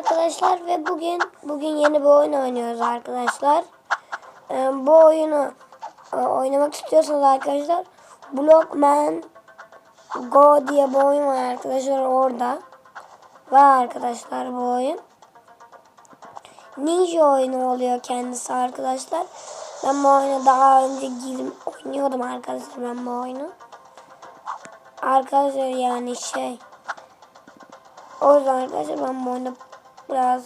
arkadaşlar ve bugün bugün yeni bir oyun oynuyoruz arkadaşlar. Ee, bu oyunu e, oynamak istiyorsanız arkadaşlar Blockman Go diye bir oyun var arkadaşlar orada. Var arkadaşlar bu oyun. Ninja oyunu oluyor kendisi arkadaşlar. Ben bu oyuna daha önce girdim oynuyordum arkadaşlar ben bu oyunu. Arkadaşlar yani şey o yüzden arkadaşlar ben bu oyunda biraz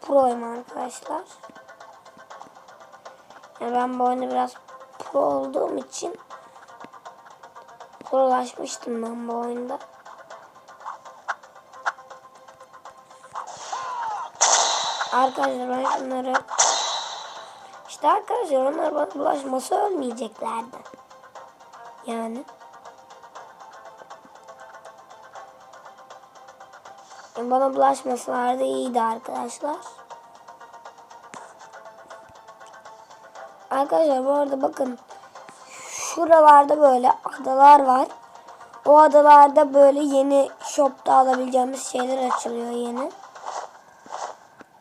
proyum arkadaşlar. Yani ben bu oyunda biraz pro olduğum için prolaşmıştım ben bu oyunda. Arkadaşlar ben şunları işte arkadaşlar onlar bana bulaşması ölmeyeceklerdi. Yani. Bana bulaşmasalardı iyiydi arkadaşlar. Arkadaşlar bu arada bakın. Şuralarda böyle adalar var. O adalarda böyle yeni shopta alabileceğimiz şeyler açılıyor yeni.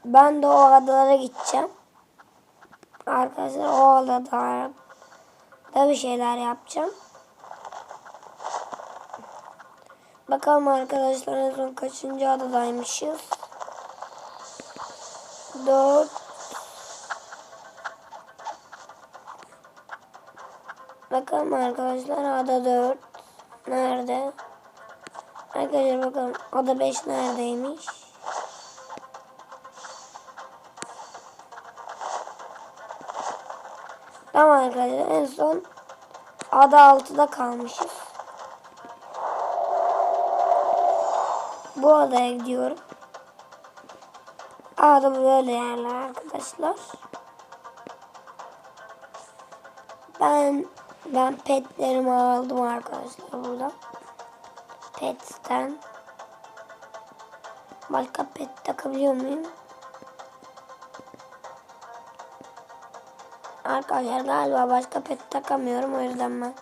Ben de o adalara gideceğim. Arkadaşlar o adalarda bir şeyler yapacağım. Bakalım arkadaşlar en son kaçıncı adadaymışız. 4 Bakalım arkadaşlar ada 4 nerede? Arkadaşlar bakalım ada 5 neredeymiş? Tamam arkadaşlar en son ada 6'da kalmışız. Bu adaya gidiyorum. Ada böyle yerler arkadaşlar. Ben ben petlerimi aldım arkadaşlar burada. Pet'ten başka pet takabiliyor muyum? Arkadaşlar galiba başka pet takamıyorum o yüzden ben.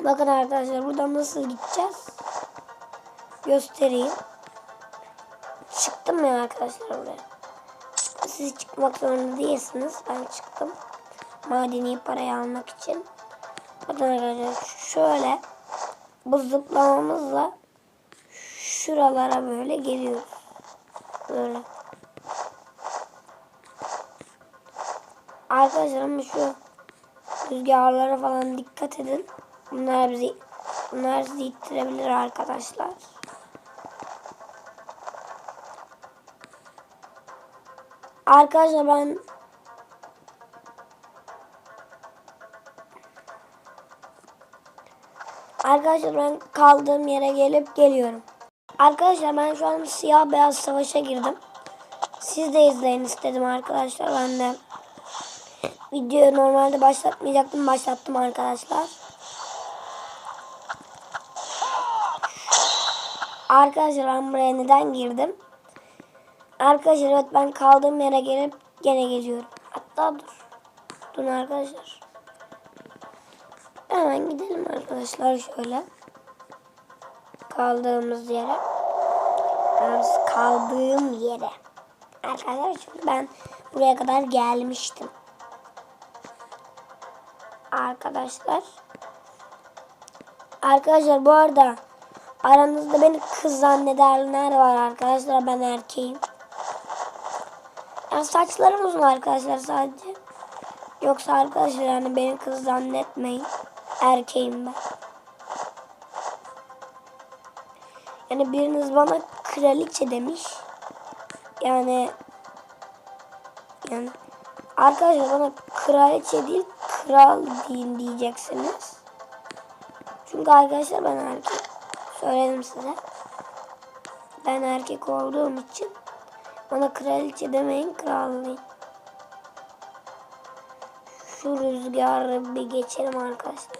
Bakın arkadaşlar buradan nasıl gideceğiz? Göstereyim. Çıktım ya arkadaşlar buraya. Siz çıkmak zorunda değilsiniz. Ben çıktım. Madeni parayı almak için. Bakın arkadaşlar şöyle bu zıplamamızla şuralara böyle geliyoruz. Böyle. Arkadaşlar ama şu rüzgarlara falan dikkat edin. Bunlar bizi bunlar sizi ittirebilir arkadaşlar. Arkadaşlar ben Arkadaşlar ben kaldığım yere gelip geliyorum. Arkadaşlar ben şu an siyah beyaz savaşa girdim. Siz de izleyin istedim arkadaşlar. Ben de videoyu normalde başlatmayacaktım. Başlattım arkadaşlar. Arkadaşlar ben buraya neden girdim? Arkadaşlar evet ben kaldığım yere gelip gene geliyorum. Hatta dur. Dur arkadaşlar. Hemen gidelim arkadaşlar şöyle. Kaldığımız yere. Yani kaldığım yere. Arkadaşlar çünkü ben buraya kadar gelmiştim. Arkadaşlar. Arkadaşlar bu arada aranızda beni kız zannedenler var arkadaşlar. Ben erkeğim. Yani saçlarım uzun arkadaşlar sadece. Yoksa arkadaşlar yani beni kız zannetmeyin. Erkeğim ben. Yani biriniz bana kraliçe demiş. Yani yani arkadaşlar bana kraliçe değil kral deyin diyeceksiniz. Çünkü arkadaşlar ben erkek. Söyledim size. Ben erkek olduğum için bana kraliçe demeyin krallıyım. Şu rüzgarı bir geçelim arkadaşlar.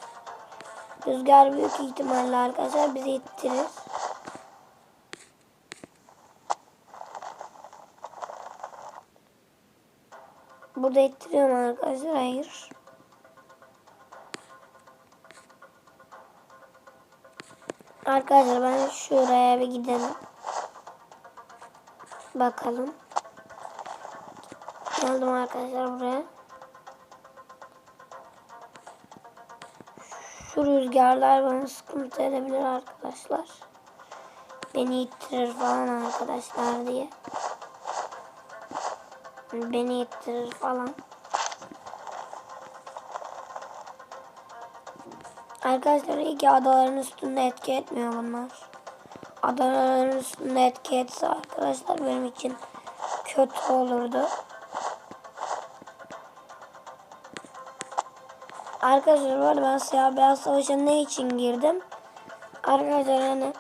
Rüzgar büyük ihtimalle arkadaşlar bizi ittirir. Burada ittiriyorum arkadaşlar. Hayır. Arkadaşlar ben şuraya bir gidelim. Bakalım. Geldim arkadaşlar buraya. Şu rüzgarlar bana sıkıntı edebilir arkadaşlar. Beni ittirir falan arkadaşlar diye. Beni ittirir falan. Arkadaşlar iyi ki adaların üstünde etki etmiyor bunlar. Etki etse arkadaşlar benim için kötü olurdu. Arkadaşlar bu arada ben siyah beyaz savaşa ne için girdim? Arkadaşlar hani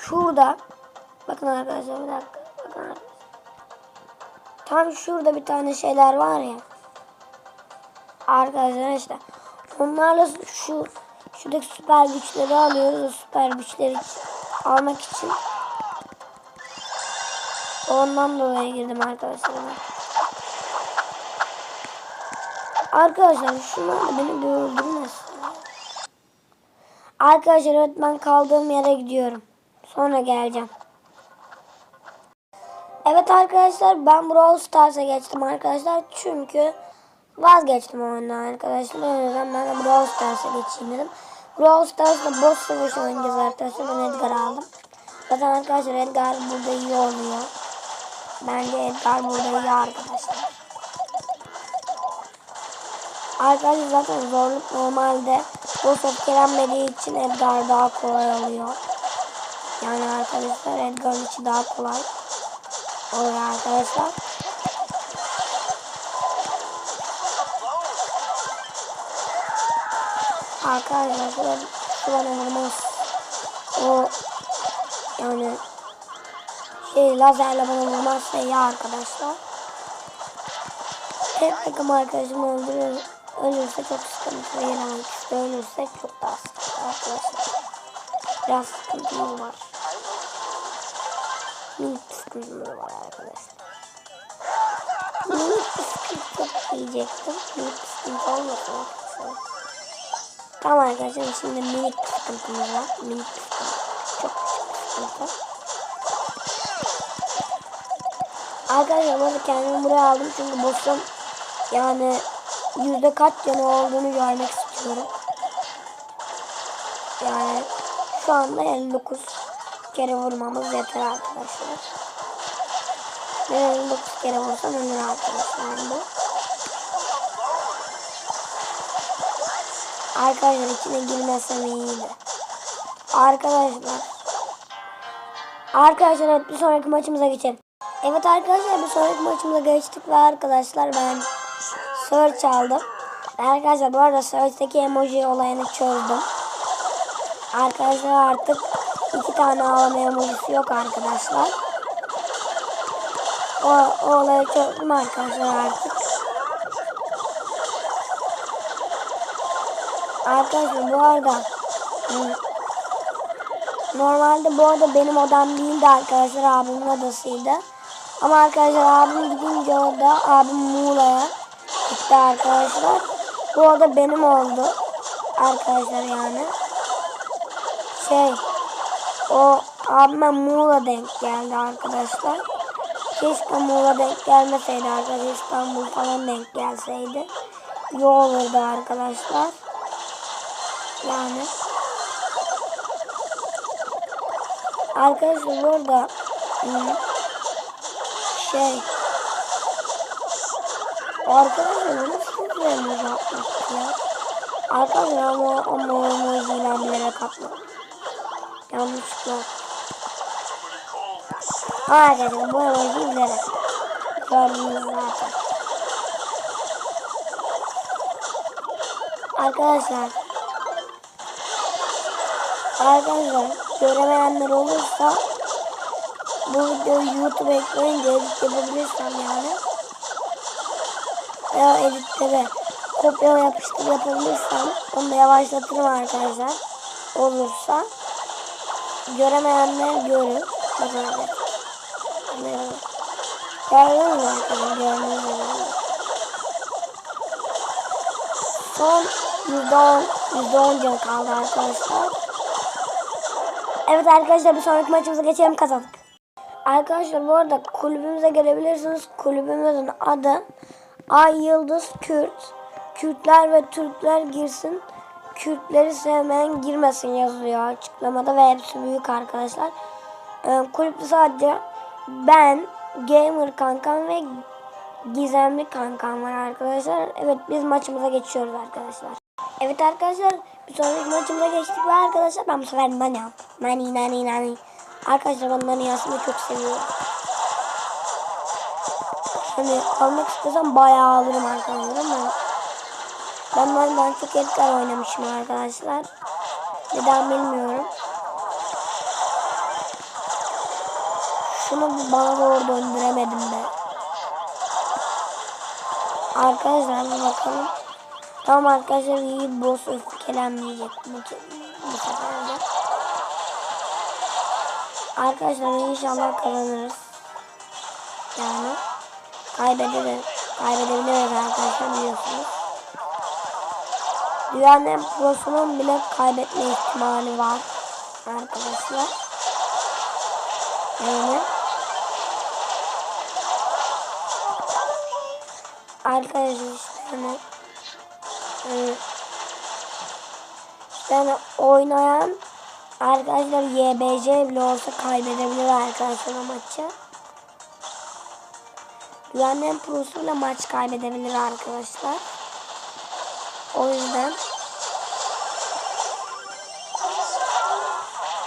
şurada bakın arkadaşlar bir dakika bakın arkadaşlar. Tam şurada bir tane şeyler var ya. Arkadaşlar işte onlarla şu şuradaki süper güçleri alıyoruz. O süper güçleri almak için ondan dolayı girdim arkadaşlar. Arkadaşlar şunlar beni bir öldürmesin. Arkadaşlar evet ben kaldığım yere gidiyorum. Sonra geleceğim. Evet arkadaşlar ben Brawl Stars'a geçtim arkadaşlar. Çünkü vazgeçtim oyundan arkadaşlar. O yüzden ben de Brawl Stars'a geçeyim dedim. Brawl Stars'da boss savaşı oynayacağız arkadaşlar. Ben Edgar aldım. Zaten arkadaşlar Edgar burada iyi oluyor. Bence Edgar burada iyi arkadaşlar. Arkadaşlar zaten zorluk normalde boss etkilenmediği için Edgar daha kolay oluyor. Yani arkadaşlar Edgar'ın içi daha kolay oluyor arkadaşlar. Arkadaşlar şurada şurada vurmaz. O yani şey lazerle bana vurmazsa iyi arkadaşlar. Tek takım arkadaşımı öldürür, ölürse çok sıkıntı. İkisi de ölürse çok daha sıkıntı arkadaşlar. Biraz sıkıntımız var. Minik bir sıkıntımız var arkadaşlar. Minik sıkıntı diyecektim. Minik sıkıntı olmasın arkadaşlar. Tamam arkadaşlar şimdi minik bir var. Minik bir. Çok küçük. Arkadaşlar de kendimi buraya aldım çünkü boss'un yani yüzde kaç canı olduğunu görmek istiyorum. Yani şu anda 59 kere vurmamız yeter arkadaşlar. Ben 59 kere vursam ölür arkadaşlar bu. Arkadaşlar içine girmesem iyiydi. Arkadaşlar. Arkadaşlar evet bir sonraki maçımıza geçelim. Evet arkadaşlar bir sonraki maçımıza geçtik ve arkadaşlar ben search aldım. Arkadaşlar bu arada search'teki emoji olayını çözdüm. Arkadaşlar artık iki tane ağlama emojisi yok arkadaşlar. O, o olayı çözdüm arkadaşlar artık. Arkadaşlar bu arada normalde bu arada benim odam değildi arkadaşlar abimin odasıydı. Ama arkadaşlar abim gidince orada abim Muğla'ya gitti arkadaşlar. Bu oda benim oldu arkadaşlar yani. Şey o abime Muğla denk geldi arkadaşlar. Keşke Muğla denk gelmeseydi arkadaşlar İstanbul falan denk gelseydi. İyi olurdu arkadaşlar. Yani. Arkadaşlar hmm, şey Arkadaşlar bir emoji atmak ya? Arkadaşlar ama o emojiyle bilerek atmak. Yanlışlıkla. Arkadaşlar bu emojiyi bilerek. Gördünüz zaten. Arkadaşlar Arkadaşlar göremeyenler olursa bu videoyu YouTube'a ekleyince edit yapabilirsem yani. Veya editlere kopyala yapıştır yapabilirsem onu da yavaşlatırım arkadaşlar. Olursa göremeyenler görür. Bakın abi gördünüz mü arkadaşlar gördüğünüz gibi son %10 %10 can kaldı arkadaşlar Evet arkadaşlar bir sonraki maçımıza geçelim kazandık. Arkadaşlar bu arada kulübümüze gelebilirsiniz. Kulübümüzün adı Ay Yıldız Kürt. Kürtler ve Türkler girsin. Kürtleri sevmeyen girmesin yazıyor açıklamada ve hepsi büyük arkadaşlar. Ee, kulüpte sadece ben, Gamer kankam ve Gizemli kankam var arkadaşlar. Evet biz maçımıza geçiyoruz arkadaşlar. Evet arkadaşlar sonraki maçımıza geçtik ve arkadaşlar ben bu sefer Nani aldım. Nani Nani Nani. Arkadaşlar ben Nani aslında çok seviyorum. Hani almak istesem bayağı alırım arkadaşlar ama ben Nani'den çok Edgar oynamışım arkadaşlar. Neden bilmiyorum. Şunu bana doğru döndüremedim de. Arkadaşlar bir bakalım. Tamam arkadaşlar iyi boss öfkelenmeyecek bu, sefer de. Arkadaşlar inşallah kazanırız. Yani kaybederiz. Kaybedebiliriz arkadaşlar biliyorsunuz. Dünyanın en bile kaybetme ihtimali var arkadaşlar. Yani arkadaşlar işte hani e, hani oynayan arkadaşlar YBC bile olsa kaybedebilir arkadaşlar o maçı. En prosuyla maç kaybedebilir arkadaşlar. O yüzden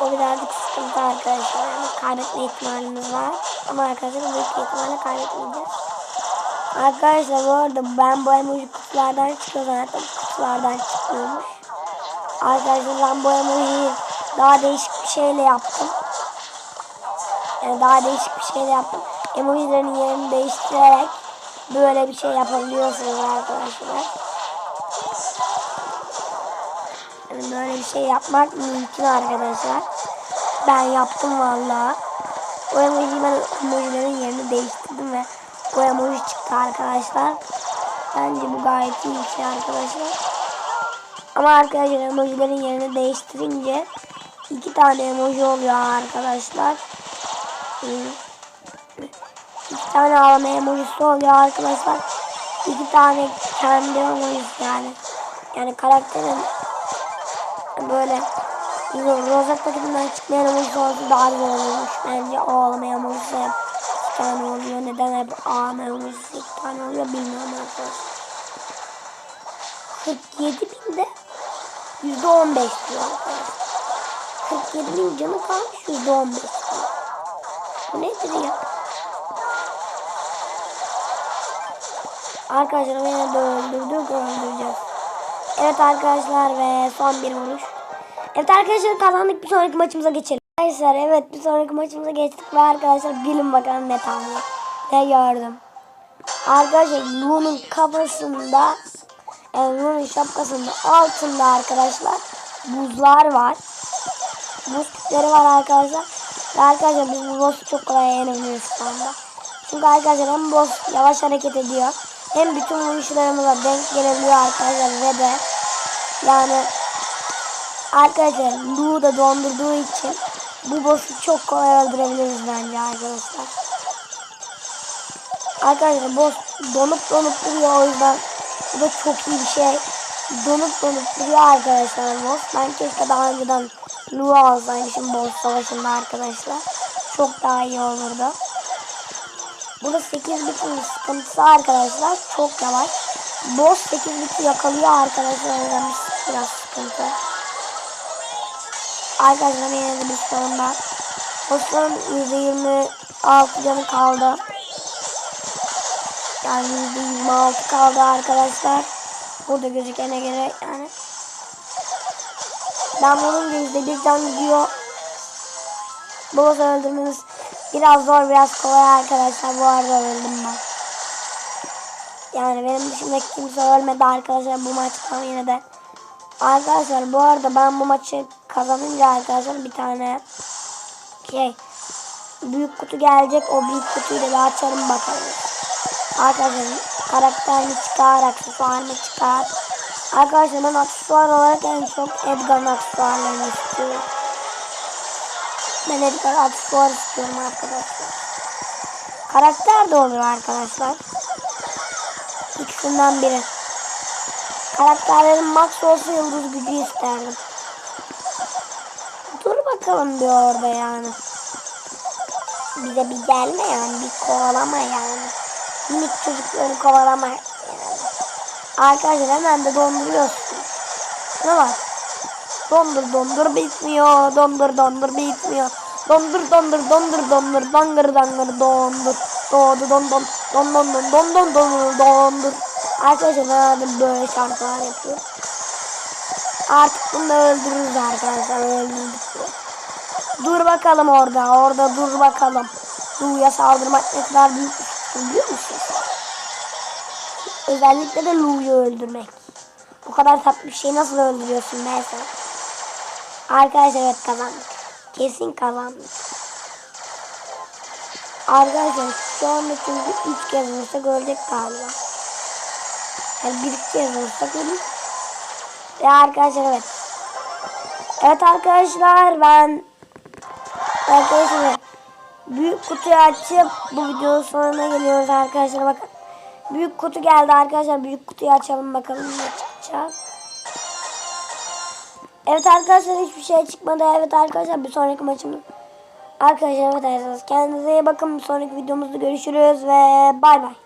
o birazcık sıkıntı arkadaşlar. Yani kaybetme ihtimalimiz var. Ama arkadaşlar büyük ihtimalle kaybetmeyeceğiz. Arkadaşlar bu arada ben bu emoji kutulardan çıkıyor zaten. Kutulardan çıkıyormuş. Arkadaşlar ben emojiyi daha değişik bir şeyle yaptım. Yani daha değişik bir şeyle yaptım. Emojilerin yerini değiştirerek böyle bir şey yapabiliyorsunuz arkadaşlar. Yani böyle bir şey yapmak mümkün arkadaşlar. Ben yaptım valla. O emoji ben emojilerin yerini değiştirdim ve bu emoji çıktı arkadaşlar. Bence bu gayet iyi bir şey arkadaşlar. Ama arkadaşlar emojilerin yerini değiştirince iki tane emoji oluyor arkadaşlar. İki tane ağlama emojisi oluyor arkadaşlar. İki tane kendi emojisi yani. Yani karakterin böyle rozet paketinden çıkmayan emojisi olsa daha güzel olurmuş. Bence o ağlama emojisi iki tane oluyor. Neden hep emojisi iki tane oluyor bilmiyorum arkadaşlar. 47 binde %15 diyor arkadaşlar. 47 bin canı kalmış %15 diyor. Bu nedir ya? Arkadaşlar beni de öldürdük öldüreceğiz. Evet arkadaşlar ve son bir vuruş. Evet arkadaşlar kazandık bir sonraki maçımıza geçelim. Arkadaşlar evet bir sonraki maçımıza geçtik ve arkadaşlar bilin bakalım ne tahmin ne gördüm. Arkadaşlar Lu'nun kafasında yani Lu'nun şapkasında altında arkadaşlar buzlar var. Buz küpleri var arkadaşlar. Ve arkadaşlar biz bu boss'u çok kolay yenebiliriz şu anda. Çünkü arkadaşlar hem boss yavaş hareket ediyor hem bütün vuruşlarımıza denk gelebiliyor arkadaşlar ve de yani arkadaşlar Lu da dondurduğu için bu boss'u çok kolay öldürebiliriz bence arkadaşlar. Arkadaşlar boss donup donup duruyor o yüzden bu da çok iyi bir şey. Donup donup duruyor arkadaşlar boss. Ben keşke daha önceden Lu alsaymışım boss savaşında arkadaşlar. Çok daha iyi olurdu. Burada 8 bitin sıkıntısı arkadaşlar. Çok yavaş. Boss 8 biti yakalıyor arkadaşlar. Biraz sıkıntı. Arkadaşlar yine de bir sonunda. Boss'un %26 canı kaldı. Yani %26 kaldı arkadaşlar. Burada gözükene göre yani. Ben bunun %1 can gidiyor. Boss'u öldürmemiz Biraz zor biraz kolay arkadaşlar. Bu arada öldüm ben. Yani benim dışımda kimse ölmedi arkadaşlar bu maçtan yine de. Arkadaşlar bu arada ben bu maçı kazanınca arkadaşlar bir tane şey büyük kutu gelecek. O büyük kutuyu da bir açalım bakalım. Arkadaşlar karakterini çıkar, aksesuarını çıkar. Arkadaşlar ben aksesuar olarak en çok Edgar'ın aksesuarlarını istiyorum. Ben Edgar aksesuar istiyorum arkadaşlar. Karakter de olur arkadaşlar. İkisinden biri. Karakterlerin max olsa yıldız gücü isterdim. Bakalım bir orada yani. Bize bir gelme yani. Bir kovalama yani. Minik çocukları kovalama yani. Arkadaşlar hemen de donduruyorsun. Ne var? Dondur dondur bitmiyor. Dondur dondur bitmiyor. Dondur dondur dondur dondur dangır dangır dondur. Doğdu don don don don don don don don dondur. Arkadaşlar ben böyle şarkılar yapıyorum. Artık bunu öldürürüz arkadaşlar. Öldürdük. Dur bakalım orada. Orada dur bakalım. Lu'ya saldırmak ne kadar büyük bir suçtur biliyor musun? Özellikle de Lu'yu öldürmek. Bu kadar tatlı bir şeyi nasıl öldürüyorsun ben sana? Arkadaşlar evet kazandık. Kesin kazandık. Arkadaşlar şu anda çünkü 3 kez vursak ölecek galiba. Yani bir kez vursak ölür. Ve arkadaşlar evet. Evet arkadaşlar ben Arkadaşlar büyük kutuyu açıp bu videonun sonuna geliyoruz arkadaşlar bakın. Büyük kutu geldi arkadaşlar. Büyük kutuyu açalım bakalım ne çıkacak. Evet arkadaşlar hiçbir şey çıkmadı. Evet arkadaşlar bir sonraki maçımız. Arkadaşlar evet arkadaşlar kendinize iyi bakın. Bir sonraki videomuzda görüşürüz ve bay bay.